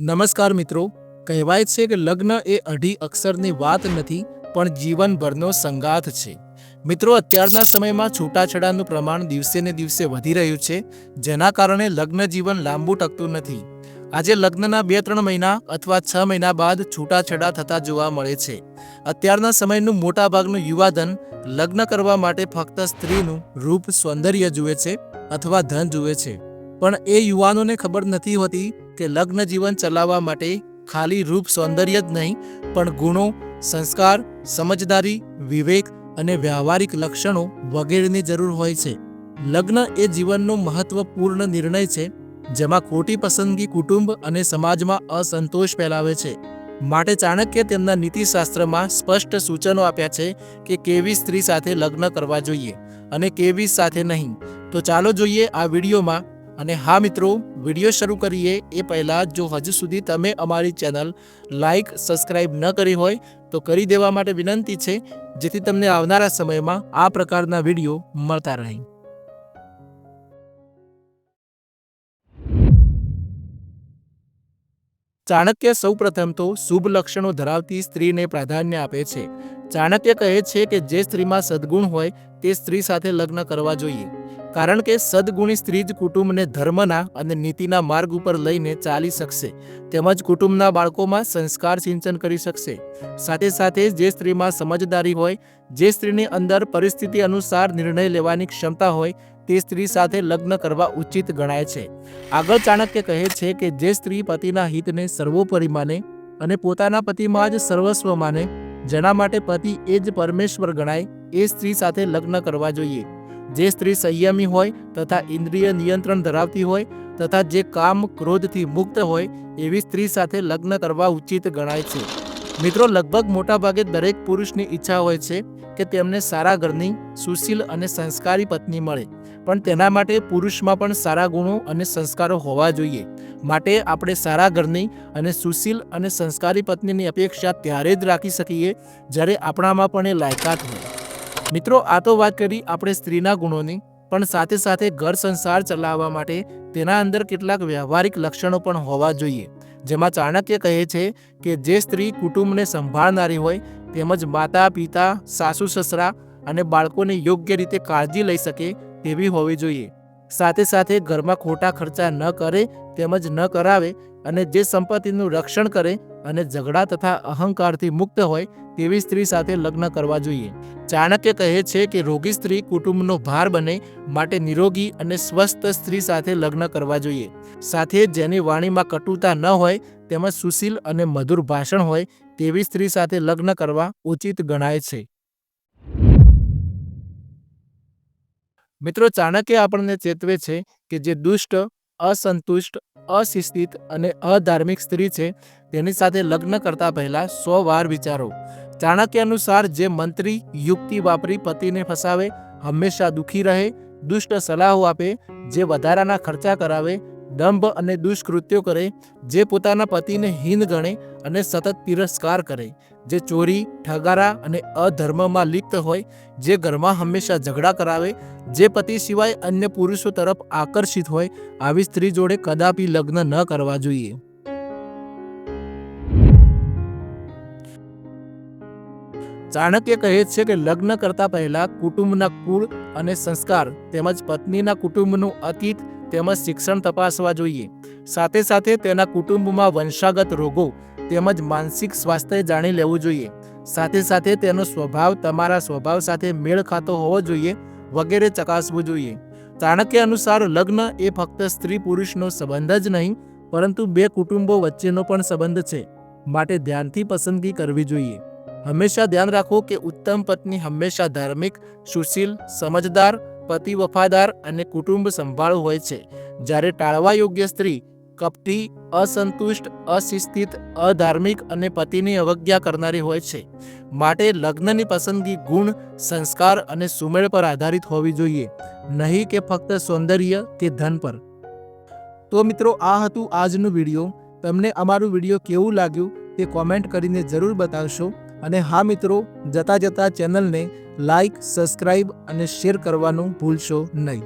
નમસ્કાર મિત્રો, કહેવાય છે કે લગ્ન એ અઢી અક્ષરની વાત નથી, પણ જીવનભરનો સંગાથ છે. મિત્રો, અત્યારના સમયમાં છૂટાછેડાનું પ્રમાણ દિવસે ને દિવસે વધી રહ્યું છે, જેના કારણે લગ્ન જીવન લાંબુ ટકતું નથી. આજે લગ્નના બે ત્રણ મહિના અથવા છ મહિના બાદ છૂટાછેડા થતા જોવા મળે છે. અત્યારના સમયનું મોટાભાગનું યુવાધન લગ્ન કરવા માટે ફક્ત સ્ત્રીનું રૂપ સૌંદર્ય જુએ છે અથવા ધન જુએ છે. પણ એ યુવાનોને ખબર નથી હોતી કે લગ્ન જીવન ચલાવવા માટે ખાલી રૂપ સૌંદર્ય જ નહીં, પણ ગુણો, સંસ્કાર, સમજદારી, વિવેક અને વ્યવહારિક લક્ષણો વગેરેની જરૂર હોય છે. લગ્ન એ જીવનનો મહત્વપૂર્ણ નિર્ણય છે, જેમાં ખોટી પસંદગી કુટુંબ અને સમાજમાં અસંતોષ ફેલાવે છે. માટે ચાણક્ય તેમના નીતિશાસ્ત્રમાં સ્પષ્ટ સૂચનો આપ્યા છે કે કેવી સ્ત્રી સાથે લગ્ન કરવા જોઈએ અને કેવી સાથે નહીં. તો ચાલો જોઈએ આ વિડીયોમાં અને હા મિત્રો, વીડિયો શરૂ કરીએ એ પહેલાં જો હજુ સુધી તમે અમારી ચેનલ લાઈક, સબસ્ક્રાઇબ ન કરી હોય, તો કરી દેવા માટે વિનંતી છે, જેથી તમને આવનારા સમયમાં આ પ્રકારના વીડિયો મળતા રહે. ચાણક્ય સૌપ્રથમ તો શુભ લક્ષણો ધરાવતી સ્ત્રીને પ્રાધાન્ય આપે છે. ચાણક્ય કહે છે કે જે સ્ત્રીમાં સદ્ગુણ હોય, તે સ્ત્રી સાથે લગ્ન કરવા જોઈએ. કારણ કે સદગુણી સ્ત્રી જ કુટુંબને ધર્મના અને નીતિના માર્ગ ઉપર લઈને ચાલી શકશે. તેમજ કુટુંબના બાળકોમાં સંસ્કાર સિંચન કરી શકશે. સાથે સાથે જે સ્ત્રીમાં સમજદારી હોય, જે સ્ત્રીની અંદર પરિસ્થિતિ અનુસાર નિર્ણય લેવાની ક્ષમતા હોય, તે સ્ત્રી સાથે લગ્ન કરવા ઉચિત ગણાય છે. આગળ ચાણક્ય કહે છે કે જે સ્ત્રી પતિના હિતને સર્વોપરી માને અને પોતાના પતિમાં જ સર્વસ્વ માને જેના માટે પતિ એ જ પરમેશ્વર ગણાય, એ સ્ત્રી સાથે લગ્ન કરવા જોઈએ. જે સ્ત્રી સંયમી હોય તથા ઇન્દ્રિય નિયંત્રણ ધરાવતી હોય તથા જે કામ ક્રોધથી મુક્ત હોય એવી સ્ત્રી સાથે લગ્ન કરવા ઉચિત ગણાય છે. મિત્રો, લગભગ મોટાભાગે દરેક પુરુષની ઈચ્છા હોય છે કે તેમને સારા ઘરની, સુશીલ અને સંસ્કારી પત્ની મળે. પણ તેના માટે પુરુષમાં પણ સારા ગુણો અને સંસ્કારો હોવા જોઈએ. માટે આપણે સારા ઘરની અને સુશીલ અને સંસ્કારી પત્નીની અપેક્ષા ત્યારે જ રાખી શકીએ જ્યારે આપણામાં પણ એ લાયકાત હોય. મિત્રો, આ તો વાત કરી આપણે સ્ત્રીના ગુણોની, પણ સાથે સાથે ઘર સંસાર ચલાવવા માટે તેના અંદર કેટલાક વ્યવહારિક લક્ષણો પણ હોવા જોઈએ. જેમાં ચાણક્ય કહે છે કે જે સ્ત્રી કુટુંબને સંભાળનારી હોય, તેમજ માતા, પિતા, સાસુ, સસરા અને બાળકોને યોગ્ય રીતે કાળજી લઈ શકે તેવી હોવી જોઈએ. સાથે સાથે ઘરમાં ખોટા ખર્ચા ન કરે, તેમજ ન કરાવે અને જે સંપત્તિનું રક્ષણ કરે અને ઝઘડા તથા અહંકારથી મુક્ત હોય તેવી સ્ત્રી સાથે લગ્ન કરવા જોઈએ. ચાણક્ય કહે છે કે રોગી સ્ત્રી કુટુંબનો ભાર બને માટે નિરોગી અને સ્વસ્થ સ્ત્રી સાથે લગ્ન કરવા જોઈએ. સાથે જેની વાણીમાં કટુતા ન હોય, તેમજ સુશીલ અને મધુર ભાષણ હોય, તેવી સ્ત્રી સાથે લગ્ન કરવા ઉચિત ગણાય છે. મિત્રો, ચાણક્ય આપણને ચેતવે છે કે જે દુષ્ટ, અસંતુષ્ટ અશિસ્તિત અને અધાર્મિક સ્ત્રી છે, તેની સાથે લગ્ન કરતા પહેલા સો વાર વિચારો. ચાણક્ય અનુસાર જે મંત્રી, યુક્તિ વાપરી પતિને ફસાવે, હંમેશા દુઃખી રહે, દુષ્ટ સલાહો આપે, જે વધારાના ખર્ચા કરાવે દંભ અને દુષ્કૃત્યો કરે, જે પોતાના પતિને હીન ગણે અને સતત તિરસ્કાર કરે, જે ચોરી, ઠગારા અને અધર્મમાં લિપ્ત હોય, જે ઘરમાં હંમેશા ઝઘડા કરાવે, જે પતિ સિવાય અન્ય પુરુષો તરફ આકર્ષિત હોય, આવી સ્ત્રી જોડે કદાપી લગ્ન ન કરવા જોઈએ. ચાણક્ય કહે છે કે લગ્ન કરતા પહેલા કુટુંબના કુળ અને સંસ્કાર તેમજ પત્નીના કુટુંબનું અતીત તેમજ શિક્ષણ તપાસવા જોઈએ. સાથે સાથે તેના કુટુંબમાં વંશાગત રોગો તેમજ માનસિક સ્વાસ્થ્ય જાણી લેવું જોઈએ. સાથે સાથે તેનો સ્વભાવ તમારા સ્વભાવ સાથે મેળ ખાતો હોવો જોઈએ વગેરે ચકાસવું જોઈએ. ચાણક્ય અનુસાર લગ્ન એ ફક્ત સ્ત્રી પુરુષનો સંબંધ જ નહીં, પરંતુ બે કુટુંબો વચ્ચેનો પણ સંબંધ છે, માટે ધ્યાનથી પસંદગી કરવી જોઈએ. હંમેશા ધ્યાન રાખો કે ઉત્તમ પત્ની હંમેશા ધાર્મિક, સુશીલ, સમજદાર પતિ વફાદાર અને કુટુંબ સંભાળ હોય છે. જ્યારે ટાળવા યોગ્ય સ્ત્રી કપટી, અસંતુષ્ટ, અશિસ્તિત, અધાર્મિક અને પતિની અવજ્ઞા કરનારી હોય છે. માટે લગ્નની પસંદગી ગુણ, સંસ્કાર અને સુમેળ પર આધારિત હોવી જોઈએ. નહીં કે ફક્ત સૌંદર્ય કે ધન પર. તો મિત્રો, આ હતું આજનું વીડિયો. તમને અમારું વીડિયો કેવું લાગ્યું તે કોમેન્ટ કરીને જરૂર બતાવશો. અને હા મિત્રો જતા જતા ચેનલને લાઈક સબસ્ક્રાઇબ અને શેર કરવાનું ભૂલશો નહીં.